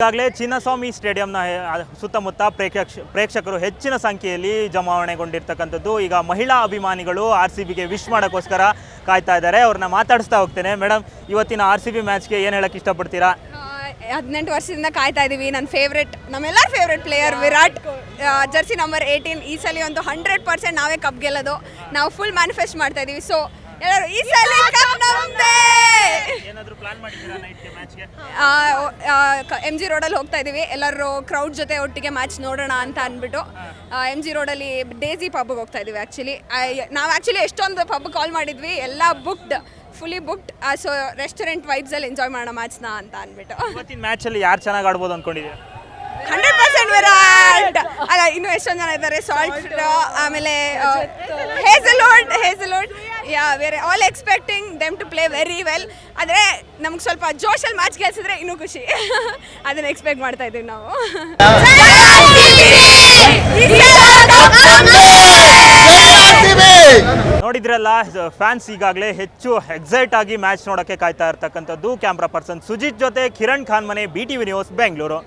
ಈಗಾಗಲೇ ಚಿನ್ನಸ್ವಾಮಿ ಸ್ಟೇಡಿಯಂನ ಸುತ್ತಮುತ್ತ ಪ್ರೇಕ್ಷ ಪ್ರೇಕ್ಷಕರು ಹೆಚ್ಚಿನ ಸಂಖ್ಯೆಯಲ್ಲಿ ಜಮಾವಣೆಗೊಂಡಿರ್ತಕ್ಕಂಥದ್ದು. ಈಗ ಮಹಿಳಾ ಅಭಿಮಾನಿಗಳು ಆರ್ ಸಿ ಬಿಗೆ ವಿಶ್ ಮಾಡೋಕ್ಕೋಸ್ಕರ ಕಾಯ್ತಾ ಇದ್ದಾರೆ. ಅವ್ರನ್ನ ಮಾತಾಡಿಸ್ತಾ ಹೋಗ್ತೇನೆ. ಮೇಡಮ್ ಇವತ್ತಿನ ಆರ್ ಸಿ ಬಿ ಮ್ಯಾಚ್ಗೆ ಏನು ಹೇಳಕ್ಕೆ ಇಷ್ಟಪಡ್ತೀರಾ? ಹದಿನೆಂಟು ವರ್ಷದಿಂದ ಕಾಯ್ತಾ ಇದ್ದೀವಿ ನನ್ನ ಫೇವ್ರೆಟ್ ನಮ್ಮೆಲ್ಲರ favourite player Virat jersey number eighteen ಈ ಸಲ ಒಂದು ಹಂಡ್ರೆಡ್ ಪರ್ಸೆಂಟ್ ನಾವೇ ಕಪ್ ಗೆಲ್ಲೋದು. ನಾವು ಫುಲ್ ಮ್ಯಾನಿಫೆಸ್ಟ್ ಮಾಡ್ತಾ ಇದ್ದೀವಿ ಸೊ ಎಲ್ಲರೂ ಈ ಸಲ ಎಂ ಜಿ ರೋಡಲ್ಲಿ ಹೋಗ್ತಾ ಇದ್ದೀವಿ. ಎಲ್ಲರೂ ಕ್ರೌಡ್ ಜೊತೆ ಒಟ್ಟಿಗೆ ಮ್ಯಾಚ್ ನೋಡೋಣ ಅಂತ ಅಂದ್ಬಿಟ್ಟು ಎಂ ಜಿ ರೋಡಲ್ಲಿ ಡೇಸಿ ಪಬ್ಗೆ ಹೋಗ್ತಾ ಇದ್ದೀವಿ ಆ್ಯಕ್ಚುಲಿ ನಾವು ಆ್ಯಕ್ಚುಲಿ ಎಷ್ಟೊಂದು ಪಬ್ ಕಾಲ್ ಮಾಡಿದ್ವಿ ಎಲ್ಲ booked fully booked so restaurant ವೈಬ್ಸಲ್ಲಿ enjoy ಮಾಡೋಣ ಮ್ಯಾಚ್ನ ಅಂತ ಅಂದ್ಬಿಟ್ಟು. ಇವತ್ತಿನ ಮ್ಯಾಚಲ್ಲಿ ಯಾರು ಚೆನ್ನಾಗಿ ಆಡ್ಬೋದು ಅಂದ್ಕೊಂಡಿದ್ದೀರಾ ಹಂಡ್ರೆಡ್ ಪರ್ಸೆಂಟ್ ವಿರಾಟ್! ಅಲ್ಲ ಇನ್ನು ಎಷ್ಟೊಂದು ಜನ ಇದ್ದಾರೆ? ಸಾಲ್ಟ್ ಆಮೇಲೆ Hazlewood Hazlewood yeah we're all expecting them to play very well ಆದರೆ ನಮ್ಗೆ ಸ್ವಲ್ಪ ಜೋಶಲ್ಲಿ ಮ್ಯಾಚ್ ಗೆಲ್ಸಿದ್ರೆ ಇನ್ನೂ ಖುಷಿ. ಅದನ್ನು ಎಕ್ಸ್ಪೆಕ್ಟ್ ಮಾಡ್ತಾ ಇದ್ದೀವಿ ನಾವು. ನೋಡಿದ್ರಲ್ಲ ಫ್ಯಾನ್ಸ್ ಈಗಾಗಲೇ ಹೆಚ್ಚು ಎಕ್ಸೈಟ್ ಆಗಿ ಮ್ಯಾಚ್ ನೋಡೋಕ್ಕೆ ಕಾಯ್ತಾ ಇರ್ತಕ್ಕಂಥದ್ದು ಕ್ಯಾಮ್ರಾ ಪರ್ಸನ್ ಸುಜಿತ್ ಜೊತೆ ಕಿರಣ್ ಖಾನ್ ಮನೆ B T V news Bengaluru